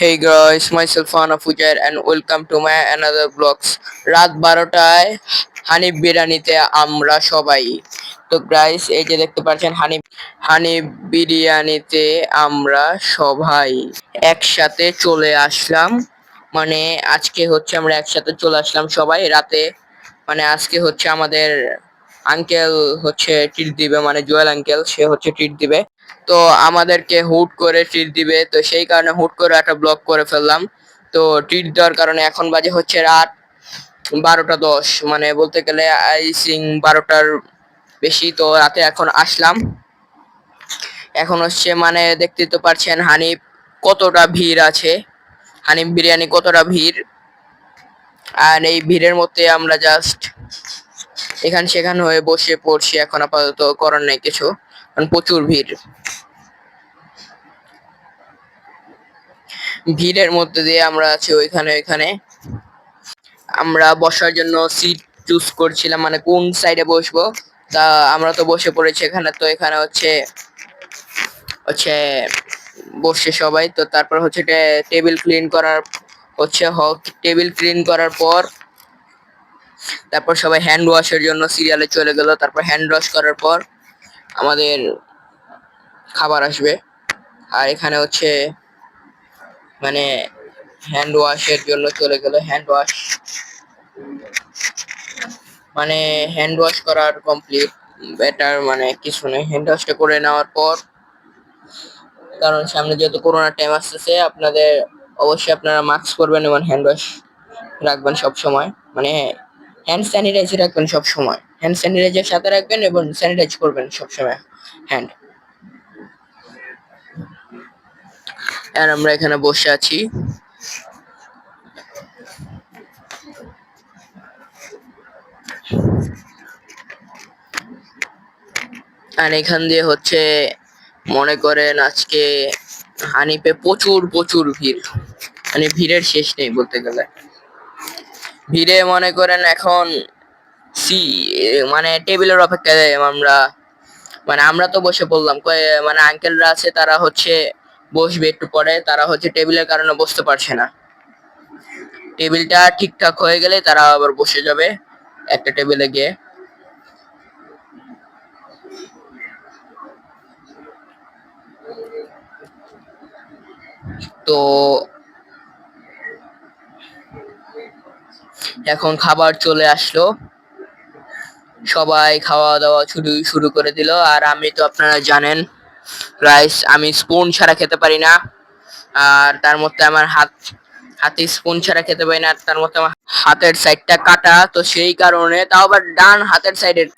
Hey guys, myself Ana Fujair and welcome to my another vlogs. রাত বারোটায় হানিফ বিরিয়ানিতে আমরা সবাই। তো গাইস এই যে দেখতে পাচ্ছেন হানিফ হানিফ বিরিয়ানিতে আমরা সবাই একসাথে চলে আসলাম। মানে আজকে হচ্ছে আমরা একসাথে চলে আসলাম সবাই রাতে। মানে আজকে হচ্ছে আমাদের আঙ্কেল হচ্ছে ট্রিট দিবে মানে জুয়েল আঙ্কেল সে হচ্ছে ট্রিট দিবে। তো আমাদেরকে হুট করে ট্রিট দিবে। তো সেই কারণে হুট করে একটা ব্লগ করে ফেললাম। তো ট্রিট দেওয়ার কারণে এখন বাজে হচ্ছে রাত বারোটা দশ। মানে বলতে গেলে আই সিং বারোটার বেশি। তো রাতে এখন আসলাম। এখন হচ্ছে মানে দেখতে তো পারছেন হানিফ কতটা ভিড় আছে। হানিফ বিরিয়ানি কতটা ভিড়। আর এই ভিড়ের মধ্যে আমরা জাস্ট এখান সেখান হয়ে বসে পড়ছি। এখন আপাতত করার নেই কিছু। কারণ প্রচুর ভিড়। ভিড়ের মধ্যে দিয়ে আমরা আছি ওইখানে ওইখানে। আমরা বসার জন্য সিট চুজ করছিলাম মানে কোন সাইডে বসবো? তা আমরা তো বসে পড়েছি এখানে, তো এখানে হচ্ছে হচ্ছে বসছে সবাই। তো তারপর হচ্ছে টেবিল ক্লিন করার, হচ্ছে হক টেবিল ক্লিন করার পর, তারপর সবাই হ্যান্ড ওয়াশের জন্য সিরিয়ালে চলে গেল। তারপর হ্যান্ড ওয়াশ করার পর আমাদের খাবার আসবে। আর এখানে হচ্ছে মানে হ্যান্ড ওয়াশের জন্য চলে গেল হ্যান্ড ওয়াশ মানে হ্যান্ড ওয়াশ করার কমপ্লিট বেটার মানে কিছু নেই। হ্যান্ড ওয়াশটা করে নেওয়ার পর, কারণ সামনে যেহেতু করোনা টাইম আসতেছে, আপনাদের অবশ্যই আপনারা মাস্ক পরবেন এবং হ্যান্ড ওয়াশ রাখবেন সব সময় মানে হ্যান্ড স্যানিটাইজার রাখবেন সব সময় হ্যান্ড স্যানিটাইজার সাথে রাখবেন এবং স্যানিটাইজ করবেন সব সময় হ্যান্ড আর আমরা এখানে বসে আছি। আর এখান দিয়ে হচ্ছে মনে করেন আজকে হানিপে প্রচুর প্রচুর ভিড়। মানে ভিড়ের শেষ নেই বলতে গেলে। ভিড়ে মনে করেন এখন সি মানে টেবিলের অপেক্ষায় আমরা মানে আমরা তো বসে পড়লাম। মানে আঙ্কেলরা আছে, তারা হচ্ছে বসবে একটু পরে, তারা হচ্ছে টেবিলের কারণে বসতে পারছে না। টেবিলটা ঠিকঠাক হয়ে গেলে তারা আবার বসে যাবে একটা টেবিলে গিয়ে। তো এখন খাবার চলে আসলো। সবাই খাওয়া দাওয়া শুরু শুরু করে দিল। আর আমি তো আপনারা জানেন রাইস আমি স্পুন ছাড়া খেতে পারি না। আর তার মধ্যে আমার হাত, হাতে স্পুন ছাড়া খেতে পারি না তার মধ্যে আমার হাতের সাইডটা কাটা। তো সেই কারণে তাও আবার ডান হাতের সাইডের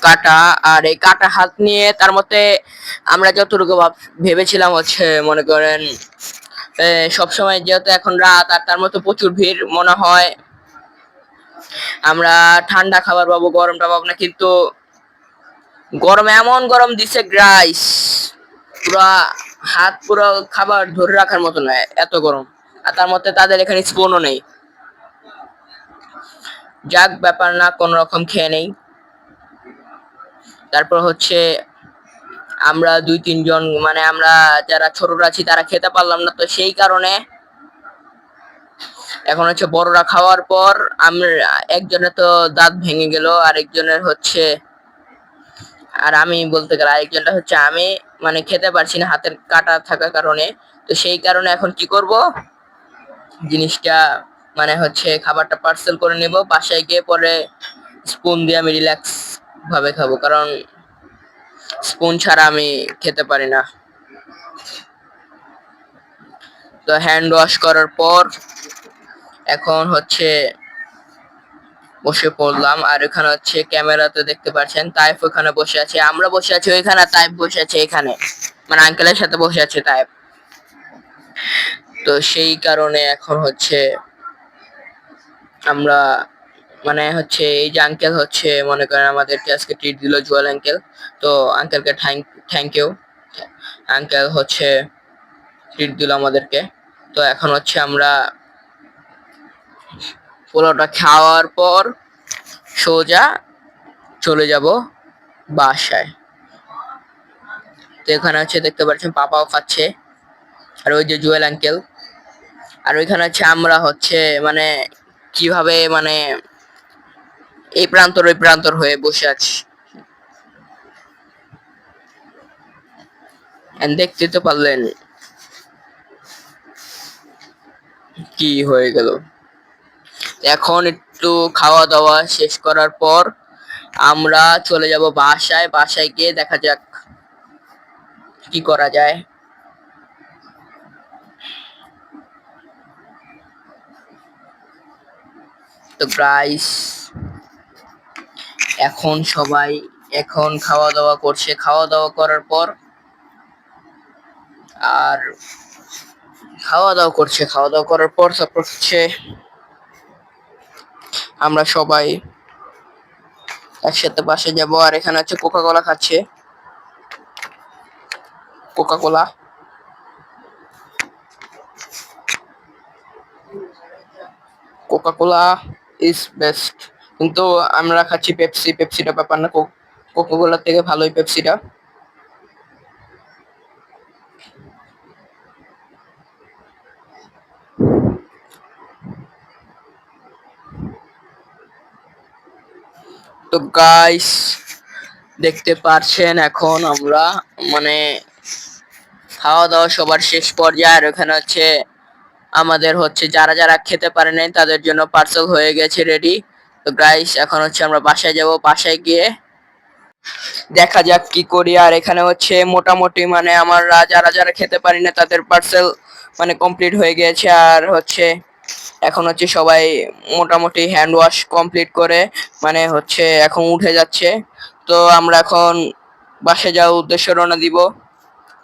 কাটা। আর এই কাটা হাত নিয়ে তার মধ্যে আমরা যতটুকু ভাব- ভেবেছিলাম হচ্ছে, মনে করেন সব সময় যেহেতু এখন রাত, আর তার মধ্যে প্রচুর ভিড় মনে হয়, আমরা ঠান্ডা খাবার পাবো গরমটা পাবো না, কিন্তু গরম এমন গরম দিছে গ্রাইস পুরা হাত পুরো খাবার ধরে রাখার মতো নয় এত গরম। আর তার মধ্যে তাদের এখানে স্পুনও নেই। যাক, ব্যাপার না, কোন রকম খেয়ে নেই। তারপর হচ্ছে আমরা দুই তিনজন মানে আমরা যারা ছোটরা আছি, তারা খেতে পারলাম না। তো সেই কারণে এখন হচ্ছে বড়রা খাওয়ার পর আমরা, একজনের তো দাঁত ভেঙে গেল, আরেকজনের হচ্ছে আর আমি বলতে গেলে আরেকজনটা হচ্ছে আমি মানে খেতে পারছি না, হাতের কাটা থাকার কারণে। তো সেই কারণে এখন কি করব? জিনিসটা মানে হচ্ছে খাবারটা পার্সেল করে নেব, বাসায় গিয়ে পরে স্পুন দিয়ে আমি রিল্যাক্স ভাবে খাব, কারণ স্পুন ছাড়া আমি খেতে পারি না। তো হ্যান্ড ওয়াশ করার পর এখন হচ্ছে বসে পড়লাম। আর এখানে হচ্ছে ক্যামেরা ক্যামেরাতে দেখতে পাচ্ছেন, তাইফ ওখানে বসে আছে। আমরা বসে আছি ওইখানে, তাইফ বসে আছে এখানে। মানে আঙ্কেলের সাথে বসে আছে তাইফ। তো সেই কারণে এখন হচ্ছে আমরা মানে হচ্ছে এই যে আঙ্কেল হচ্ছে, মনে করেন আমাদেরকে আজকে ট্রিট দিল জুয়েল আঙ্কেল তো আঙ্কেলকে থ্যাংক থ্যাংক ইউ আঙ্কেল হচ্ছে ট্রিট দিল আমাদেরকে। তো এখন হচ্ছে আমরা পোলাওটা খাওয়ার পর সোজা চলে যাব বাসায়। তো এখানে হচ্ছে দেখতে পাচ্ছেন পাপাও খাচ্ছে, আর ওই যে জুয়েল আঙ্কেল। আর ওইখানে হচ্ছে আমরা হচ্ছে মানে কীভাবে মানে এই প্রান্তর ওই প্রান্তর হয়ে বসে আছি। দেখতে তো পারলেন কি হয়ে গেল। এখন একটু খাওয়া দাওয়া শেষ করার পর আমরা চলে যাব বাসায়। বাসায় গিয়ে দেখা যাক কি করা যায়। তো গাইস এখন সবাই এখন খাওয়া দাওয়া করছে। খাওয়া দাওয়া করার পর আর খাওয়া দাওয়া করছে। খাওয়া দাওয়া করার পর তারপর হচ্ছে আমরা সবাই একসাথে বাসে যাব। আর এখানে হচ্ছে কোকা কোলা খাচ্ছে। Coca Cola Coca Cola is best কিন্তু আমরা খাচ্ছি পেপসি পেপসিটা ব্যাপার না। কোকা কোলার থেকে ভালোই পেপসিটা তো গাইস দেখতে পারছেন এখন আমরা মানে খাওয়া দাওয়া সবার শেষ পর্যায়ে, আর ওখানে হচ্ছে আমাদের হচ্ছে যারা যারা খেতে পারে নাই, তাদের জন্য পার্সেল হয়ে গেছে রেডি তো গাইস এখন হচ্ছে আমরা বাসায় যাব, বাসায় গিয়ে দেখা যাক কি করি। আর এখানে হচ্ছে মোটামুটি মানে আমরা যারা যারা খেতে পারি না তাদের পার্সেল মানে কমপ্লিট হয়ে গিয়েছে আর হচ্ছে এখন হচ্ছে সবাই মোটামুটি হ্যান্ড ওয়াশ কমপ্লিট করে মানে হচ্ছে এখন উঠে যাচ্ছে। তো আমরা এখন বাসে যাওয়ার উদ্দেশ্যে রওনা দিব।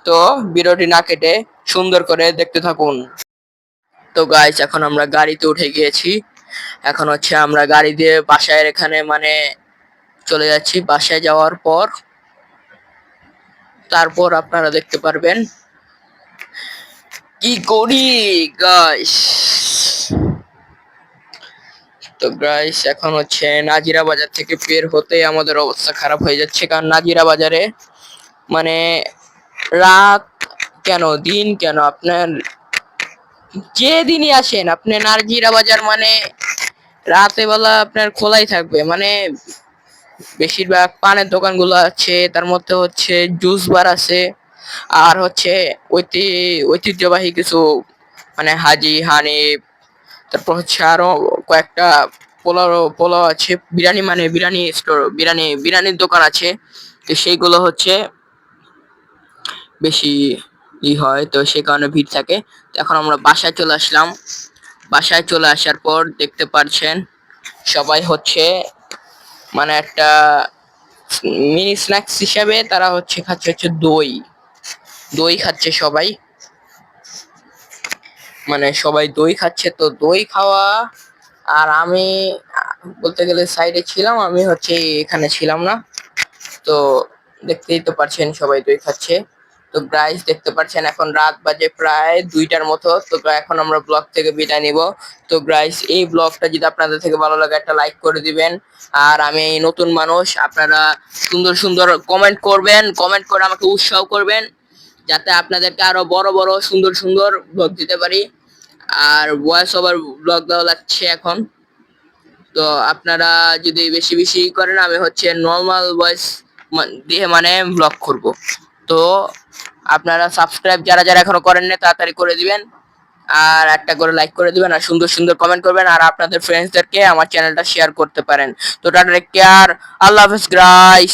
তো ভিডিওটি না কেটে সুন্দর করে দেখতে থাকুন। তো গাইস এখন আমরা গাড়িতে উঠে গিয়েছি। এখন হচ্ছে আমরা গাড়ি দিয়ে বাসায় এখানে মানে চলে যাচ্ছি। বাসায় যাওয়ার পর তারপর আপনারা দেখতে পারবেন। কি করি গাইস তো গাইস এখন হচ্ছে নাজিরা বাজার থেকে বের হতে আমাদের অবস্থা খারাপ হয়ে যাচ্ছে। কারণ নাজিরা বাজারে মানে রাত কেন, দিন কেন? আপনার যে দিনই আসেন আপনি নাজিরা বাজার মানে রাতে বেলা আপনার খোলাই থাকবে। মানে বেশিরভাগ পানের দোকানগুলো আছে, তার মধ্যে হচ্ছে জুস বার আছে, আর হচ্ছে ঐতি, ঐতিহ্যবাহী কিছু মানে হাজি, হানিফ তারপর হচ্ছে আরও কয়েকটা পোলাও পোলাও আছে, বিরিয়ানি মানে বিরিয়ানি স্টোর বিরিয়ানি, বিরিয়ানির দোকান আছে। তো সেইগুলো হচ্ছে বেশি ই হয়, তো সে কারণে ভিড় থাকে। তো এখন আমরা বাসায় চলে আসলাম। বাসায় চলে আসার পর দেখতে পাচ্ছেন সবাই হচ্ছে মানে একটা মিনি স্ন্যাক্স হিসাবে তারা হচ্ছে খাচ্ছে হচ্ছে দই। দই খাচ্ছে সবাই। মানে সবাই দই খাচ্ছে, তো দই খাওয়া আর আমি, বলতে গেলে সাইডে ছিলাম, আমি হচ্ছে এখানে ছিলাম না। তো দেখতেই তো পারছেন সবাই দই খাচ্ছে। তো গাইস দেখতে পাচ্ছেন এখন রাত বাজে প্রায় দুইটার মতো, তো এখন আমরা ব্লগ থেকে বিদায় নিব। তো গাইস এই ব্লগটা যদি আপনাদের থেকে ভালো লাগে একটা লাইক করে দিবেন। আর আমি নতুন মানুষ, আপনারা সুন্দর সুন্দর কমেন্ট করবেন কমেন্ট করে আমাকে উৎসাহ করবেন। যাতে আপনাদেরকে আরও বড় বড়, সুন্দর সুন্দর ব্লগ দিতে পারি। আর ভয়েস ওভার ব্লগ দেওয়া লাগছে এখন। তো আপনারা যদি বেশি বেশি করেন, আমি হচ্ছে নর্মাল ভয়েস দিয়ে মানে ব্লগ করব। তো আপনারা সাবস্ক্রাইব যারা যারা এখনও করেন না তাড়াতাড়ি করে দিবেন। আর একটা করে লাইক করে দিবেন, আর সুন্দর সুন্দর কমেন্ট করবেন, আর আপনাদের ফ্রেন্ডসদেরকে আমার চ্যানেলটা শেয়ার করতে পারেন। তো টাটা কেয়ার আল্লাহ হাফেজ গ্রাইস